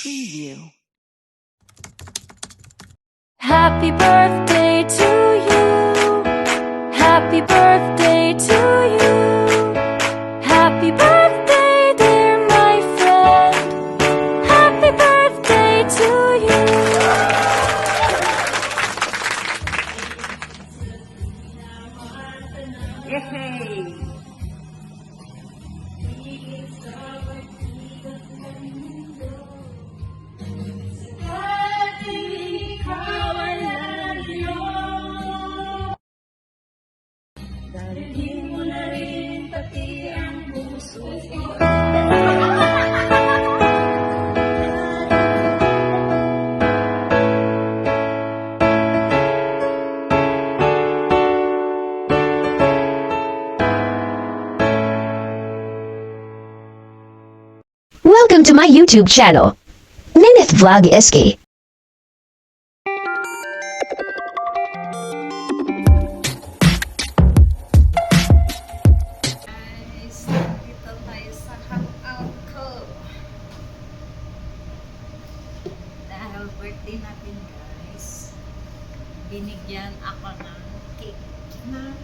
Preview. Happy birthday to you. Happy birthday to you. Happy birthday, dear my friend. Happy birthday to you. Yay! My YouTube channel, Ninith Vlog SK. Birthday natin guys, binigyan ako ng cake ng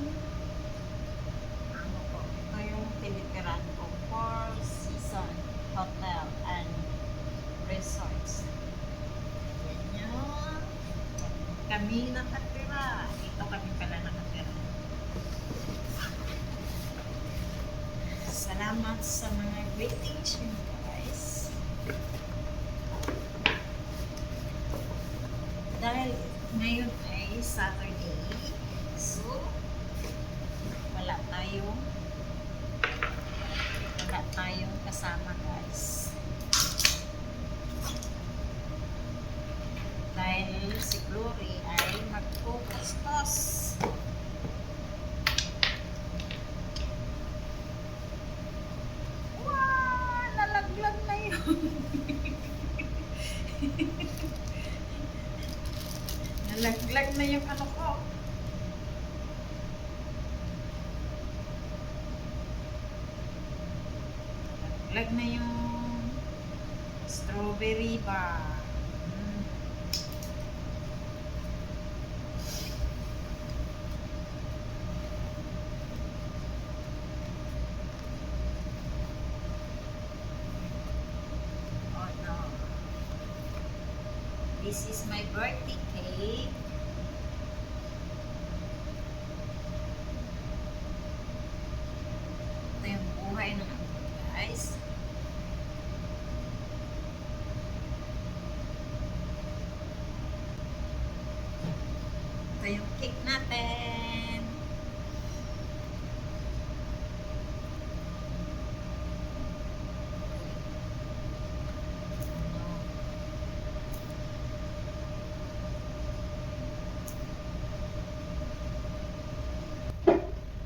ano po, ito yung tinitiran ko Four Season Hotel and Resorts. Yan yun. Kami nakatira. Ito kami pala nakatira. Salamat sa mga greetings nyo guys. Dahil ngayon ay Saturday, so wala tayong wala tayong kasama guys. Dahil si Glory ay magpupustos. Wow! Nalaglag na yun. Nalaglag na yung ano ko. Nalaglag na yung strawberry ba. Mm. Oh no. This is my birthday cake. Ito yung buhay ng ako, guys. Ito yung cake natin.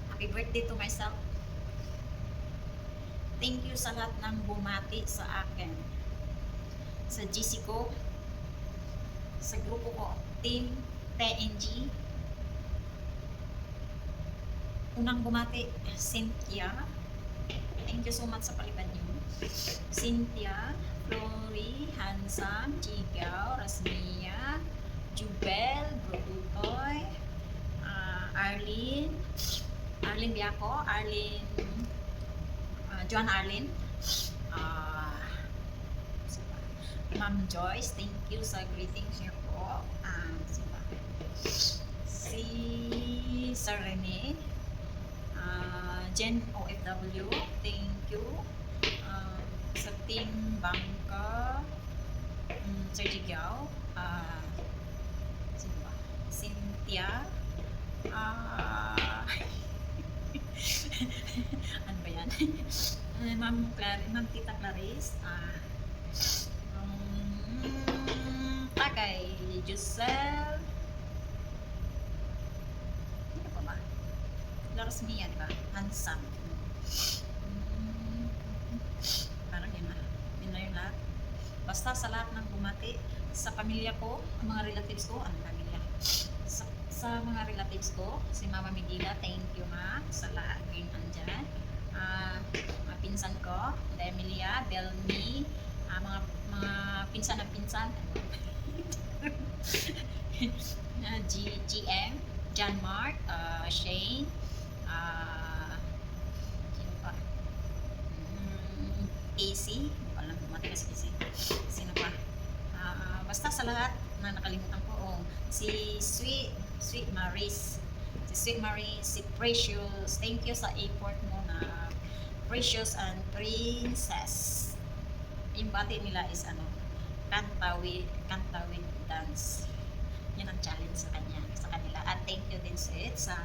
Happy birthday to myself. Thank you sa lahat ng bumati sa akin. Sa GC ko, sa grupo ko, Team TNG. Unang bumati, Cynthia. Thank you so much sa palipad niyo. Cynthia, Flory, Hansam, Chigaw, Rasmia, Jubel, Brututoy, ah, Arlene, Arlene Biaco, Arlene, uh, John Arlene, uh, Ma'am Joyce, thank you sa greetings niyo po. Um, si Sir Rene, uh, Jen OFW, thank you. Um, sa Team Bangka, um, Sir Jigyao, uh? Cynthia, ah, ano ba yan? Uh, Ma'am Clar Ma'am Tita Clarice, ah, um, Takay, Giselle, ano pa ba? Laras Mia, di ba? Handsome. Mm, parang yun na. Yun na yung lahat. Basta sa lahat ng bumati, sa pamilya ko, ang mga relatives ko, ang pamilya. Sa, mga relatives ko, si Mama Medina, thank you ma, sa laging andyan. Ah, mga pinsan ko, Emilia, Belmi, ah, mga mga pinsan ng pinsan. uh, G, GM, John Mark, uh, Shane, uh, sino pa? Mm, AC, ko alam kung matigas AC. Sino pa? Ah, basta sa lahat na nakalimutan ko, oh, si Sweet, Sweet Maris, si Sweet Maris, si Precious, thank you sa effort mo na Precious and Princess. Yung bati nila is ano, kanta with, dance. Yan ang challenge sa kanya, sa kanila. At thank you din sa it, sa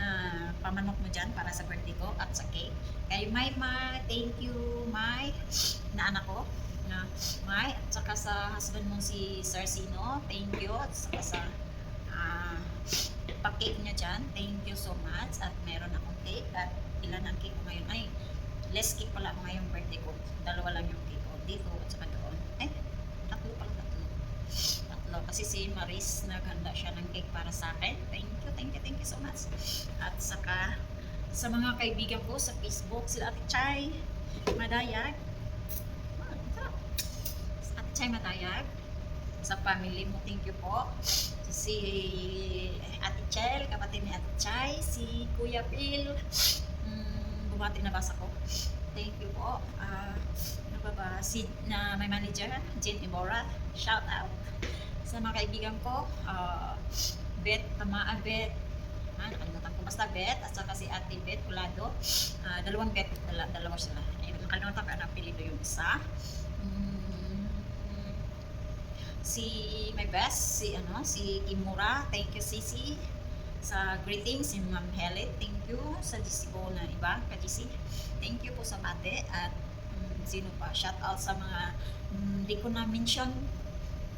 ah, pamanok mo dyan para sa birthday ko at sa cake. Kay May Ma, thank you May, na anak ko. Na May, at saka sa husband mo si Sir Sino, thank you. At saka sa ah, pa-cake nyo dyan, thank you so much. At meron akong cake. At ilan ang cake ko ngayon? Ay, less cake pala ako ngayong birthday ko. Dalawa lang yung cake ko. Dito at saka doon. Eh, tatlo pala tatlo. Tatlo. Kasi si Maris naghanda siya ng cake para sa akin. Thank you, thank you, thank you so much. At saka sa mga kaibigan ko sa Facebook, sila Ate Chay, Madayag. Ah, sarap. Ate Chay Madayag. Sa family mo, thank you po. Si Ate Chel, kapatid ni Ate Chay, si Kuya Phil, mm, bumati na basa ko. Thank you po. Ah, ano pa ba? Si, na my manager, Jen Imora, shout out. Sa mga kaibigan ko, ah, Bet, Tamaa Bet, ah, nakalimutan ko basta Bet, at saka si Ate Bet Kulado, Ah, dalawang Bet, dala, dalawa sila. Ayun, nakalimutan ko ang apelido yung isa. Mm, si my best, si ano, si Kimura, thank you Sisi. Sa greetings, si Ma'am Helet, thank you. Sa GC ko na iba, ka GC, thank you po sa bate. At mm, sino pa, shout out sa mga mm, hindi ko na mention,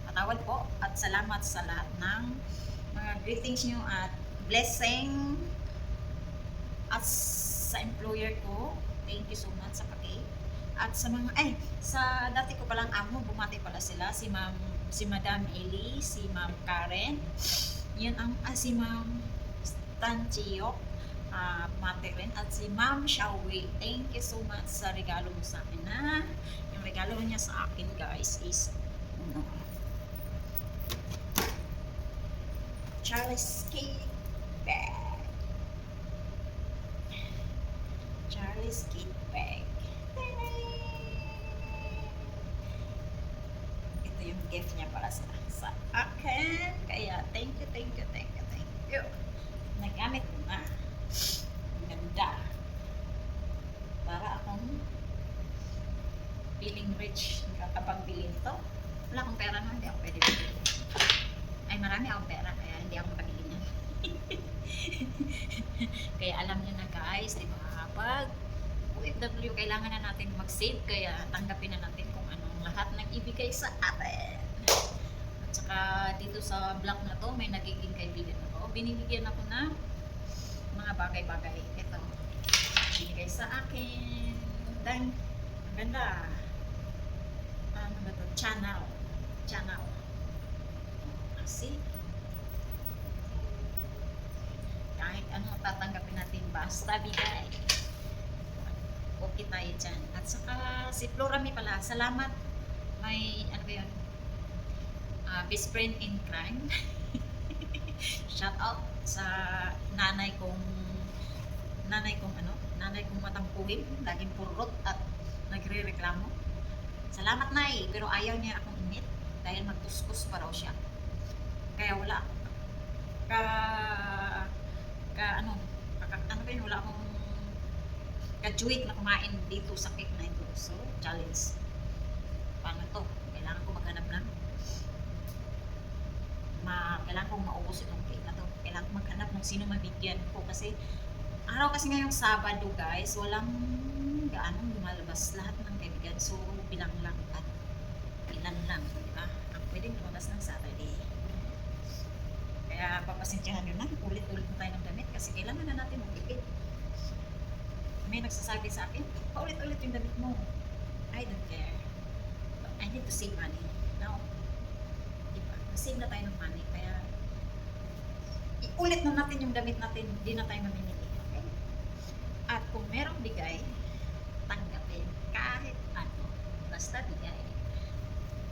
patawad po. At salamat sa lahat ng mga greetings nyo at blessing at sa employer ko, thank you so much sa paki. At sa mga, ay, sa dati ko palang amo, bumati pala sila, si Ma'am, si Madam Eli, si Ma'am Karen, yun ang, ah, si Ma'am Stan Chiyok, ah, bumati rin, at si Ma'am Shawi, thank you so much sa regalo mo sa akin na, yung regalo niya sa akin guys is, ano, Charles K. Bag. Charlie's Kid Bag. Gift niya para sa, sa akin. Kaya, thank you, thank you, thank you, thank you. Nagamit ko na. Ganda. Para akong feeling rich. Nakakapagbili nito. Wala akong pera na, hindi ako pwede bili. Ay, marami akong pera, kaya hindi ako makabili niyan. kaya alam niyo na guys, di ba? Pag OFW, kailangan na natin mag-save, kaya tanggapin na natin lahat ng ibigay sa atin. At saka dito sa vlog na to, may nagiging kaibigan ako. Binibigyan ako ng mga bagay-bagay. Ito, binigay sa akin. Dan, ang ganda. Ano ba to? Channel. Channel. Kasi, kahit ano tatanggapin natin, basta bigay. Okay tayo dyan. At saka, si Florami pala, salamat. May, ano ba yun? Ah, best friend in crime. Shout out sa nanay kong nanay kong ano, nanay kong matangkuhin, laging purot at nagre-reklamo. Salamat nay, pero ayaw niya akong imit dahil magtuskus pa raw siya. Kaya wala. Ka, ka ano, ka, ano ba yun, wala akong kajuit na kumain dito sa cake na ito. So, challenge. Paano to? Kailangan ko maghanap ng ma, kailangan kong maubos itong cake na to. Kailangan ko maghanap ng sino mabigyan ko kasi araw kasi ngayong Sabado guys, walang gaanong lumalabas lahat ng kaibigan. So, bilang lang at ilan lang, di ba? Ang pwedeng lumabas ng Saturday. Kaya papasensyahan nyo na, ulit-ulit na tayo ng damit kasi kailangan na natin magtipid. May nagsasabi sa akin, paulit-ulit yung damit mo. I don't care. I need to save money. Now, di ba? Save na tayo ng money. Kaya, iulit na natin yung damit natin, hindi na tayo mamimili. Okay? At kung merong bigay, tanggapin kahit ano. Basta bigay.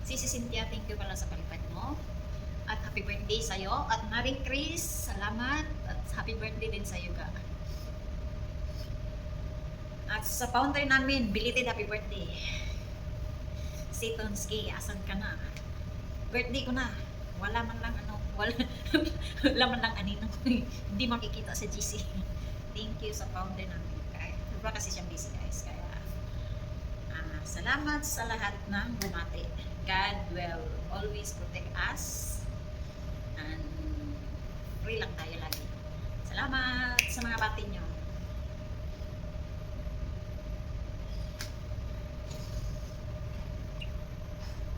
Sisi Cynthia, thank you pala sa palipad mo. At happy birthday sa'yo. At Marie Chris, salamat. At happy birthday din sa'yo, ga. At sa founder namin, belated happy birthday. Si Tonsky, asan ka na? Birthday ko na. Wala man lang ano, wala, wala man lang anino. Hindi makikita sa GC. Thank you sa founder namin. Kaya, diba kasi siyang busy guys. Kaya, ah, salamat sa lahat ng bumati. God will always protect us. And free lang tayo lagi. Salamat sa mga bati nyo.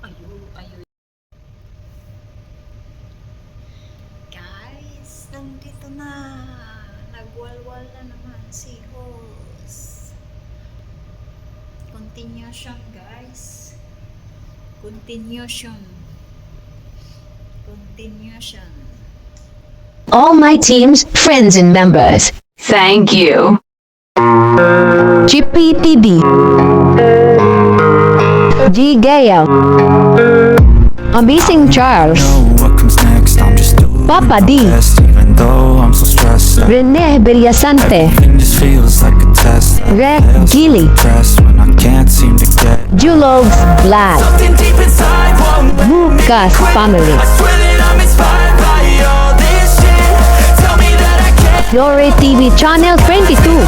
Ayo, ayo. Guys, nandito na. Nagwalwal na naman si host. Continuation, guys. Continuation. Continuation. All my teams, friends and members. Thank you. TV. G. Gale. Amazing Charles. Papa D. Rene Brillasante. Greg Gilly. Julov's Vlad, Lucas Family. Glory TV Channel 22.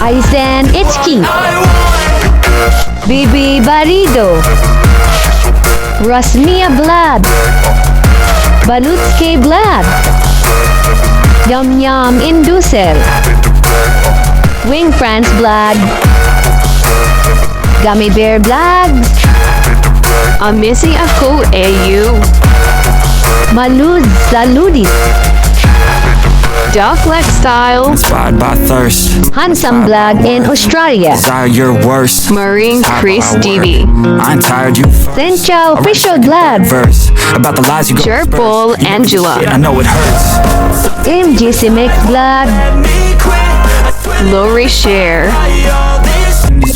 Aizen Itchki. Bibi Barido. Rasmia Vlad. Balutske Vlad. Yum Yum Indusel. Wing France Vlad. Gummy Bear Vlogs. Amisi ako AU. Malud Saludis. Dark lifestyle. Inspired by thirst. Handsome black in Australia. Desire your worst. Marine Chris TV. I'm tired, you first. Official glad. Verse about the lies you go. Jerpol Angela. Yeah, I know it hurts. MGC Mix Blood. Lori Share.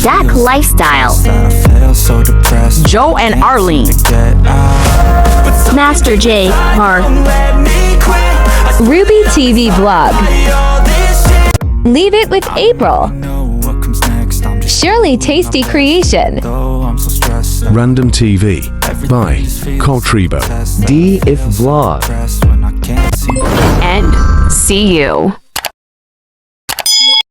Dark Lifestyle. Joe and Arlene. Master J. Mark. Ruby TV Vlog. Leave it with April. Shirley Tasty Creation. Random TV by Coltrebo. if Vlog. And see you.